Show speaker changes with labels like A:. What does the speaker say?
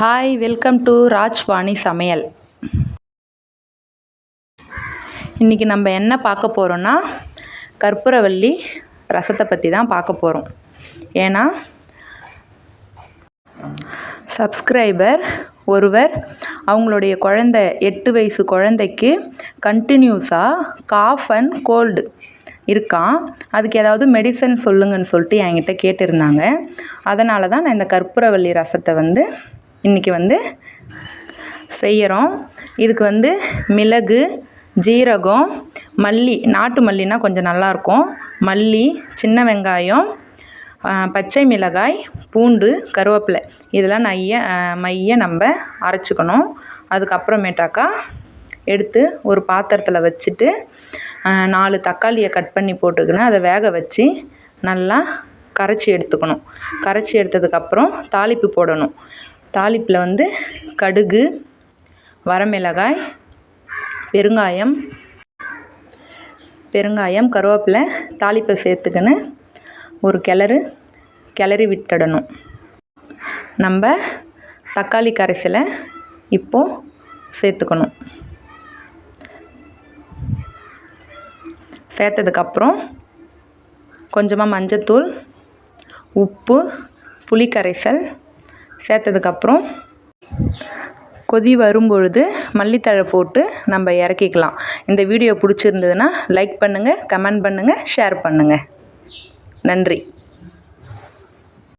A: Hi welcome to ராஜ்வாணி சமையல் இன்றைக்கி நம்ம என்ன பார்க்க போகிறோன்னா கற்பூரவள்ளி ரசத்தை பற்றி தான் பார்க்க போகிறோம் ஏன்னா சப்ஸ்கிரைபர் ஒருவர் அவங்களுடைய குழந்த எட்டு வயசு குழந்தைக்கு கண்டினியூஸாக காஃப் அண்ட் கோல்டு இருக்கான். அதுக்கு ஏதாவது மெடிசன் சொல்லுங்கன்னு சொல்லிட்டு என்கிட்ட கேட்டிருந்தாங்க. அதனால தான் நான் இந்த கற்பூரவள்ளி ரசத்தை வந்து இன்றைக்கி வந்து செய்கிறோம் இதுக்கு வந்து மிளகு ஜீரகம் மல்லி நாட்டு மல்லினா கொஞ்சம் நல்லாயிருக்கும் மல்லி சின்ன வெங்காயம் பச்சை மிளகாய் பூண்டு கருவேப்பிலை. இதெல்லாம் நைய மைய நம்ம அரைச்சிக்கணும். அதுக்கப்புறமேட்டாக்கா எடுத்து ஒரு பாத்திரத்தில் வச்சுட்டு நாலு தக்காளியை கட் பண்ணி போட்டுக்கினேன் அதை வேக வச்சு நல்லா கரைச்சி எடுத்துக்கணும். கரைச்சி எடுத்ததுக்கப்புறம் தாளிப்பு போடணும். தாளிப்பில் வந்து கடுகு வரமிளகாய் பெருங்காயம் பெருங்காயம் கருவேப்பிலை தாளிப்பை சேர்த்துக்கின்னு ஒரு கிளறு கிளறி விட்டுடணும். நம்ம தக்காளி கரைசலை இப்போது சேர்த்துக்கணும். சேர்த்ததுக்கப்புறம் கொஞ்சமாக மஞ்சத்தூள் உப்பு புளி கரைசல் சேர்த்ததுக்கப்புறம் கொதி வரும்பொழுது மல்லித்தழை போட்டு நம்ம இறக்கிக்கலாம். இந்த வீடியோ பிடிச்சிருந்ததுன்னா லைக் பண்ணுங்கள் கமெண்ட் பண்ணுங்கள் ஷேர் பண்ணுங்கள் நன்றி.